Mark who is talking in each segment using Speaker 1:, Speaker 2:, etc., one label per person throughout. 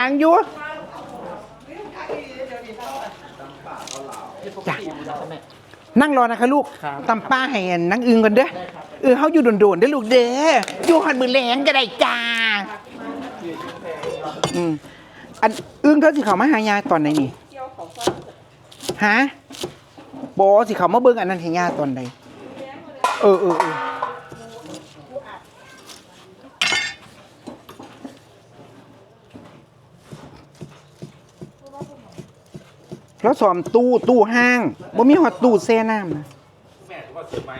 Speaker 1: อังอยู่จ้ะนั่งรอนะคะลูกตำป้าให้นั่งอึงกันเด้อเออเฮาอยู่โดนๆเด้อลูกเด้ออยู่หันมือแรงก็ได้จ้าอืมอันอึงเธอสิเขามาหายายตอนไหนนี่ฮะบอสิเขามาเบิ่งอันนั้นให้ยาตอนใดเออเออเออ แล้วสอมตู้ตู้ห้างบ่มีหอดตู้แช่น้ำนะ
Speaker 2: แม่ถือว่าเสียไหม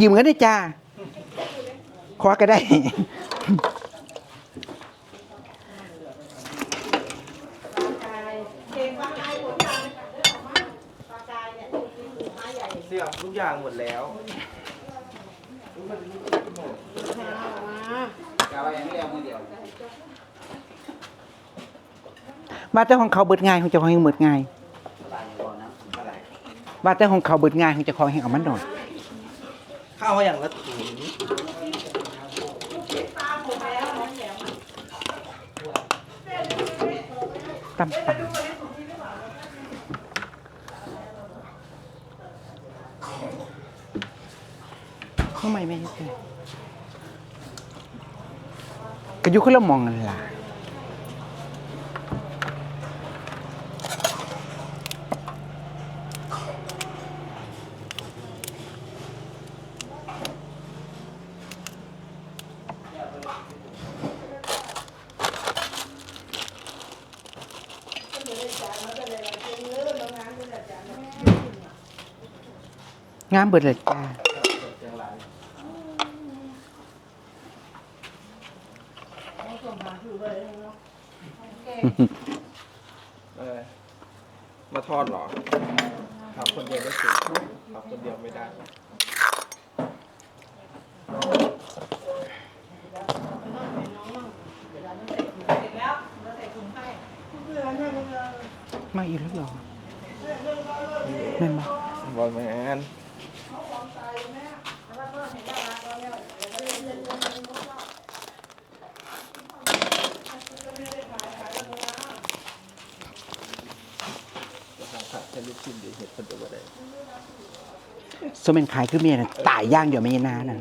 Speaker 1: ยืมเงินได้จ้าขอก็ได้
Speaker 2: เสียทุกอย่างหมดแล้วกาอะไรยังไม่เอามือเดียว
Speaker 1: ว่าแต่ของเขาเบิดง่ายของเจ้าของยังเบิดง่าย
Speaker 2: อะไร
Speaker 1: ว่าแต่ของเขาเบิดง่ายของเจ้าของยังเอามันดอก
Speaker 2: ข้าวอย่างละถุง
Speaker 1: ตำปลาทำไมไม่ใช่ก็อยู่คนละหมองกันล่ะ งามเบิดเลยจ้า
Speaker 2: เออมาทอดเหรอทำคนเดียวไม่สุดทำคนเดียวไม่ได้
Speaker 1: มาอีกแล้วเหรอแม่นบ่
Speaker 2: บอลแมนขัดแค่ลูกชิ้นเดียวเห็ด คนเดียวบ่ได้
Speaker 1: สมเป็นขายคือเมียน่ะตายย่างเดี๋ยวไม่นานน่ะ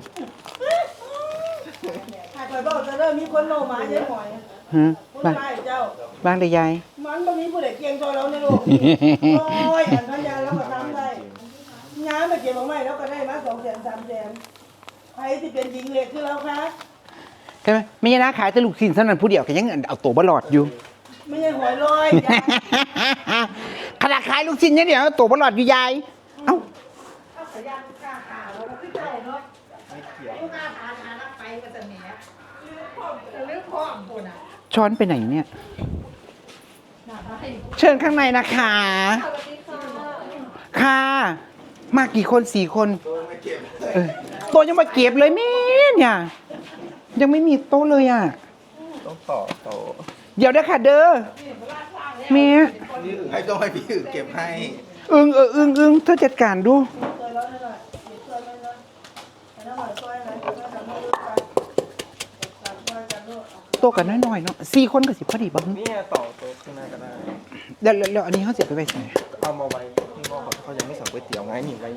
Speaker 3: หากไปบอกจะเริ่มมีคนโลมาเยอะหน่อย
Speaker 1: ฮะ
Speaker 3: ผู้
Speaker 1: บ้าง
Speaker 3: ชายเจ้า
Speaker 1: บ้างได้ยาย
Speaker 3: มันบ่มีผู้ใดเกียงตัวเราในโลกนี้โอ้ยอันพันยาเราก็ทำได้งานมาเก็บของใหม่เราก็ได้มาสองแสนสามแสนใครที่เป็นหญิงเหล็กคือเราคะ
Speaker 1: ใช่ไหมไม่ใช่นะขายแต่ลูกชิ้นเท่านั้นผู้เดียวก็ยังเอาตัวบลอดอยู่
Speaker 3: ไม่ใช่หวยลอยยาย
Speaker 1: ขนาดขายลูกชิ้นเนี่ยเดียวเอาตัวบลอดอยู่ยายเอ้า
Speaker 3: เอาขยันกล้าขาเราขึ้นใจเนาะ
Speaker 2: ไม่เขียว
Speaker 3: ลูกอาหารหานักไปมาจะเหนียเรื่องพ่อปุ่นอะ
Speaker 1: ช้อนไปไหนเนี่ย เชิญข้างในนะคะ ค่ะ มากี่คนสี่คน
Speaker 2: ตัวไม่เก็บ
Speaker 1: เออโต๊ะยังมาเก็บเลยแม่เนี่ย ยังไม่มีโต๊ะเลยอะ
Speaker 2: ต้องต่อโตะ
Speaker 1: เดี๋ยวเด้อค่ะเด้อแม่
Speaker 2: นี่อึ่งให้ต้องให้พี่อึ่งเก็บให้
Speaker 1: อึงเอออึงอึงเธอจัดการดู
Speaker 3: เคยร้อนหน่อยเก็บช่วยมันเลยแต่ถ้าหน่อยช่วยนะช่วยทำให้ลูกไปช่วยกันลูก
Speaker 1: โต๊ะกันน้อยๆเนาะสี่คนก็สิพอดีบ้าง
Speaker 2: เนี่ยต่อโต๊ะข้างหน้าก็ได้
Speaker 1: เดี๋ยวเดี๋ยวอันนี้เขาเสียไปไปใส่
Speaker 2: เอามาไว้ที่นอกเขาเขายังไม่สั่งก๋วยเตี๋ยวไงนี่ไว้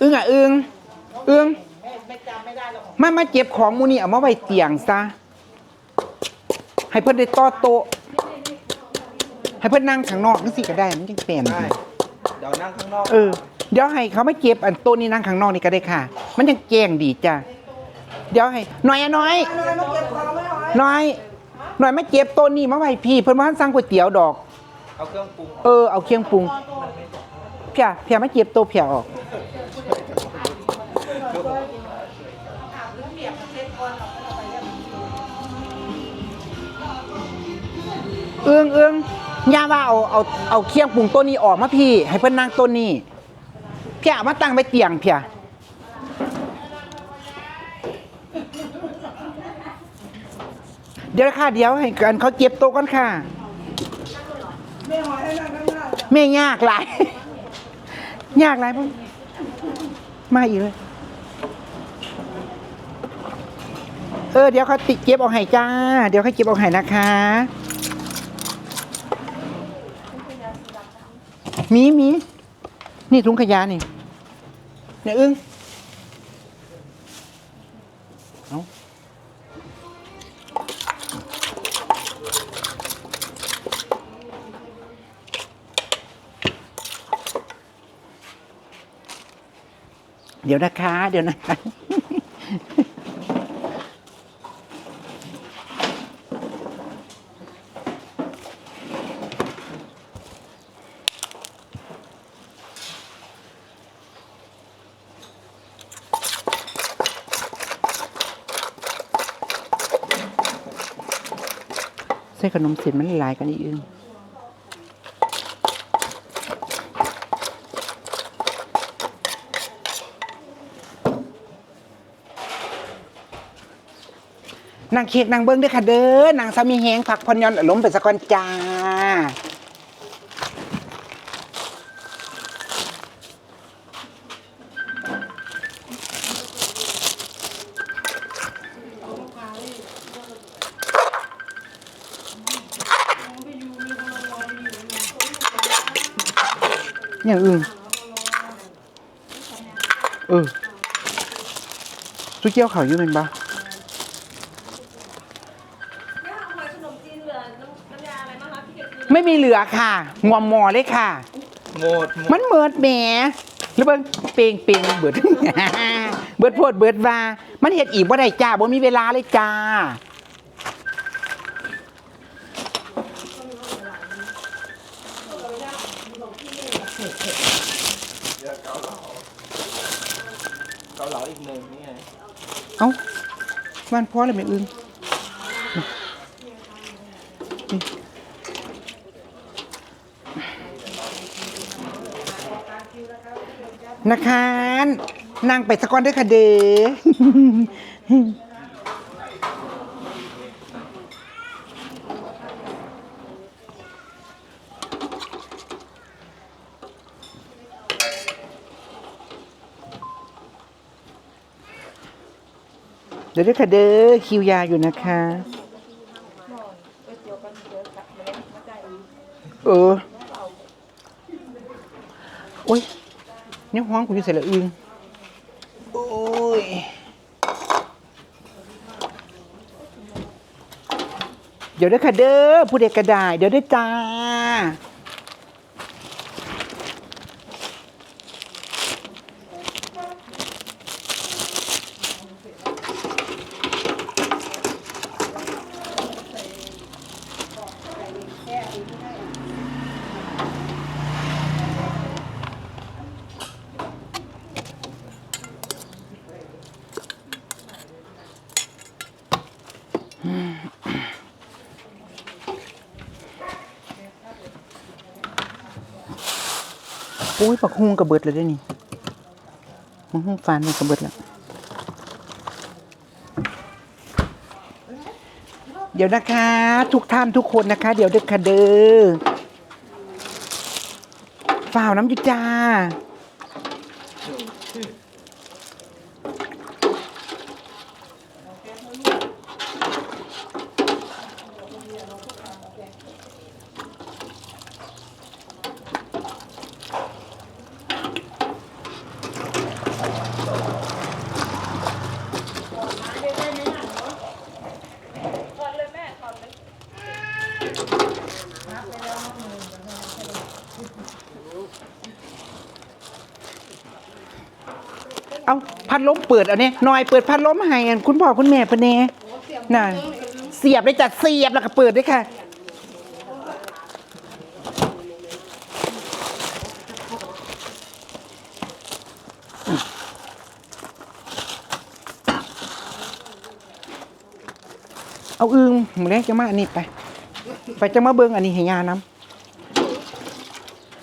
Speaker 1: อึงอะอึงอึง
Speaker 3: ไม่ไม่จำไม่ได้หรอก
Speaker 1: มามาเก็บของหมูนี่เอามาไว้เตียงซะ ให้เพิ่นได้ต่อโต๊ะให้เพิ่นนั่งข้างนอกนี่สิก็ได้มันยังเป็น
Speaker 2: ได้เดี๋ยวนั่งข้างนอก
Speaker 1: เออ เดี๋ยวให้เขามาเก็บอันโต๊ะนี่นั่งข้างนอกนี่ก็ได้ค่ะ มันยังแกงดีจ้ะเดี๋ยวให้หน่อยอะน้อย
Speaker 3: น้อยมาเก็บของไม่หอย
Speaker 1: หน่อย หน่อยมาเก็บโต๊ะนี่มาไว้พี่ เพิ่นว่าสั่งก๋วยเตี๋ยวดอก
Speaker 2: เอาเครื่องปรุง
Speaker 1: เออเอาเครื่องปรุงเพียเพียมาเก็บโต๊ะเพียออก เอื้องเอื้องย่าว่าเอาเอาเอาเคียงปรุงต้นนี้ออกมาพี่ ให้เพิ่อนนั่งต้นนี้เพี่ยเอามาตั้งไว้เตียงเพี่ยเดี๋ยวค่ะเดี๋ยวให้กันเขาเก็บโต๊ะกันค่ะ
Speaker 3: ไม่หอยให้นั่งข้างหน้า
Speaker 1: ไม่ยากหลายยากหลายพุ่งมาอีกเลยเออเดี๋ยวเขาติเก็บเอาให้จ้า เดี๋ยวเขาเก็บเอาให้นะคะ มีมีนี่ถุงขยะนี่เนี่ยอึ้งเอาเดี๋ยวนะคะ เดี๋ยวนะคะ ส่ขนมเส้นมันหลายกันอีกอึงนางเค้กนางเบิ้งด้วยค่ะเด้อนางสามีแหงผักพอนยอนล้มเป็นสะกอนจ้า อย่างอื่น เออซุเกียวเขาอยู่เป็นปะไม่มีเหลือค่ะงวมหมอเลยค่ะ
Speaker 2: หมดหมด
Speaker 1: มันเมิดแหมแล้วเบิ่งเปงเปงเบิด เบิดโพดเบิดว่า มันเฮ็ดอีกบ่ได้จ้าบ่มีเวลาเลยจ้า
Speaker 2: เดี๋ยวเกาเหลา เกาเหลาอีกหนึ่งนี่ไง
Speaker 1: เอ้าบ้านพ่ออะไรเม่อึ้งนะคะนั่งไปสะก้อนด้วยค่ะเด เดี๋ยวด้วยค่ะเด้อคิวยาอยู่นะคะเออโอ้ยเนี่ยห้องกูอยู่ใส่ละอึงโอ้ยเดี๋ยวด้วยค่ะเด้อผู้เด็กกระดายเดี๋ยวด้วยจ้า โอ้ยปักฮุงกระเบิดเลยได้อนี่มันฮุงฟานมันกระเบิดแล้วเดี๋ยวนะคะ ทุกท่านทุกคนนะคะ เดี๋ยวเด็กค่ะเด้อฝ่าวน้ำจุจ้า เอาพัดลมเปิดเอาเนี่ยหน่อยเปิดพัดลมให้อันคุณพ่อคุณแม่ปะเน่น่ะเสียบเลยจัดเสียบแล้วก็เปิดด้วยค่ะ เอาอึงหมูเล็กจะมาอันนี้ไป ไปจะมาเบิ่งอันนี้ให้ยาน้ำ